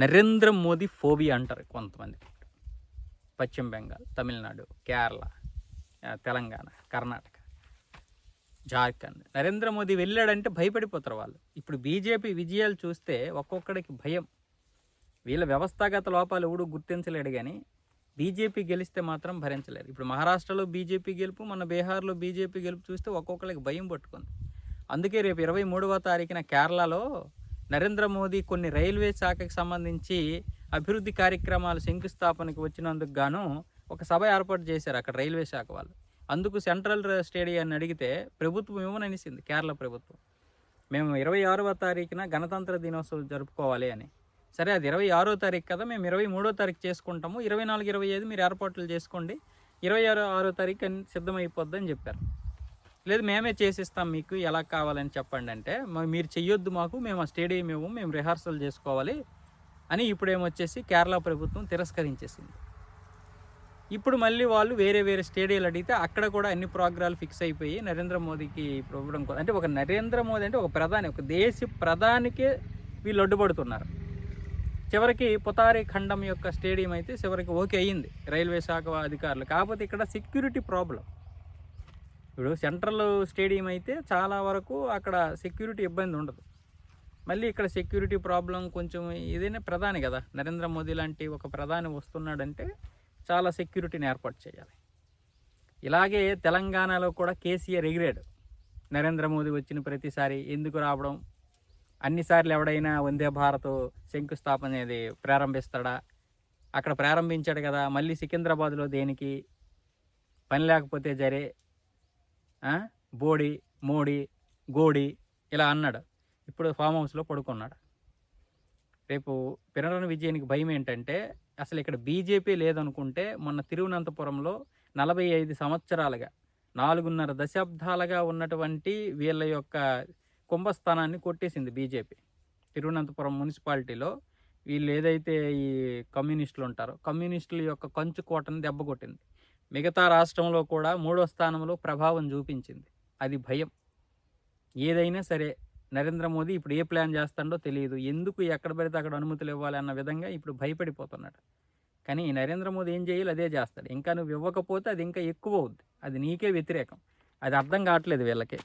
Narendra Modi phobia అంటారు కొంతమంది. పశ్చిమ బెంగాల్ తమిళనాడు కేరళ తెలంగాణ కర్ణాటక జార్ఖండ్. నరేంద్ర మోదీ వెళ్ళాడంటే భయపడిపోతారు వాళ్ళు. ఇప్పుడు బీజేపీ విజయాలు చూస్తే ఒక్కొక్కడికి భయం. వీళ్ళ వ్యవస్థాగత లోపాలు ఎవడు గుర్తించలేడు కానీ బీజేపీ గెలిస్తే మాత్రం భరించలేరు. ఇప్పుడు మహారాష్ట్రలో బీజేపీ గెలుపు మన బీహార్లో బీజేపీ గెలుపు చూస్తే ఒక్కొక్కరికి భయం పట్టుకుంది. అందుకే రేపు ఇరవై మూడవ తారీఖున కేరళలో నరేంద్ర మోదీ కొన్ని రైల్వే శాఖకు సంబంధించి అభివృద్ధి కార్యక్రమాలు శంకుస్థాపనకు వచ్చినందుకు గాను ఒక సభ ఏర్పాటు చేశారు అక్కడ రైల్వే శాఖ వాళ్ళు. అందుకు సెంట్రల్ స్టేడియాన్ని అడిగితే ప్రభుత్వం ఇవ్వననిసింది కేరళ ప్రభుత్వం. మేము ఇరవై ఆరవ తారీఖున గణతంత్ర దినోత్సవం జరుపుకోవాలి అని. సరే అది ఇరవై ఆరో తారీఖు కదా మేము ఇరవై మూడో తారీఖు చేసుకుంటాము. ఇరవై నాలుగు ఇరవై ఐదు మీరు ఏర్పాట్లు చేసుకోండి. ఇరవై ఆరో ఆరో తారీఖు అన్ని సిద్ధమైపోద్ది అని చెప్పారు. లేదు మేమే చేసిస్తాం మీకు ఎలా కావాలని చెప్పండి అంటే మీరు చెయ్యొద్దు మాకు మేము ఆ స్టేడియం ఇవ్వము మేము రిహార్సల్ చేసుకోవాలి అని ఇప్పుడు ఏమొచ్చేసి కేరళ ప్రభుత్వం తిరస్కరించేసింది. ఇప్పుడు మళ్ళీ వాళ్ళు వేరే వేరే స్టేడియాలు అడిగితే అక్కడ కూడా అన్ని ప్రోగ్రాలు ఫిక్స్ అయిపోయి నరేంద్ర మోదీకి ఇవ్వడం అంటే ఒక నరేంద్ర మోదీ అంటే ఒక ప్రధాని ఒక దేశ ప్రధానికే వీళ్ళు అడ్డుపడుతున్నారు. చివరికి పుతారి ఖండం యొక్క స్టేడియం అయితే చివరికి ఓకే అయ్యింది రైల్వే శాఖ అధికారులు. కాకపోతే ఇక్కడ సెక్యూరిటీ ప్రాబ్లం. ఇప్పుడు సెంట్రల్ స్టేడియం అయితే చాలా వరకు అక్కడ సెక్యూరిటీ ఇబ్బంది ఉండదు. మళ్ళీ ఇక్కడ సెక్యూరిటీ ప్రాబ్లం కొంచెం ఇదేనే ప్రధాని కదా నరేంద్ర మోదీ లాంటి ఒక ప్రధాని వస్తున్నాడంటే చాలా సెక్యూరిటీని ఏర్పాటు చేయాలి. ఇలాగే తెలంగాణలో కూడా కేసీఆర్ ఎగిరాడు. నరేంద్ర మోదీ వచ్చిన ప్రతిసారి ఎందుకు రావడం అన్నిసార్లు ఎవడైనా వందే భారత్ శంకుస్థాపన అనేది ప్రారంభిస్తాడా? అక్కడ ప్రారంభించాడు కదా మళ్ళీ సికింద్రాబాద్లో దేనికి? పని లేకపోతే జరే బోడి మోడి గోడి ఇలా అన్నాడు. ఇప్పుడు ఫామ్ హౌస్లో పడుకున్నాడు. రేపు పినరణ విజయానికి భయం ఏంటంటే అసలు ఇక్కడ బీజేపీ లేదనుకుంటే మొన్న తిరువనంతపురంలో నలభై ఐదు సంవత్సరాలుగా నాలుగున్నర దశాబ్దాలుగా ఉన్నటువంటి వీళ్ళ యొక్క కుంభస్థానాన్ని కొట్టేసింది బీజేపీ. తిరువనంతపురం మున్సిపాలిటీలో వీళ్ళు ఏదైతే ఈ కమ్యూనిస్టులు ఉంటారో కమ్యూనిస్టుల యొక్క కంచు కోటను దెబ్బ కొట్టింది. మిగతా రాష్ట్రంలో కూడా మూడో స్థానంలో ప్రభావం చూపించింది. అది భయం. ఏదైనా సరే నరేంద్ర మోదీ ఇప్పుడు ఏ ప్లాన్ చేస్తాడో తెలియదు. ఎందుకు ఎక్కడ పడితే అక్కడ అనుమతులు ఇవ్వాలి అన్న విధంగా ఇప్పుడు భయపడిపోతున్నాడు. కానీ నరేంద్ర మోదీ ఏం చేయాలి అదే చేస్తాడు. ఇంకా నువ్వు ఇవ్వకపోతే అది ఇంకా ఎక్కువ అవుద్ది. అది నీకే వ్యతిరేకం. అది అర్థం కావట్లేదు వీళ్ళకి.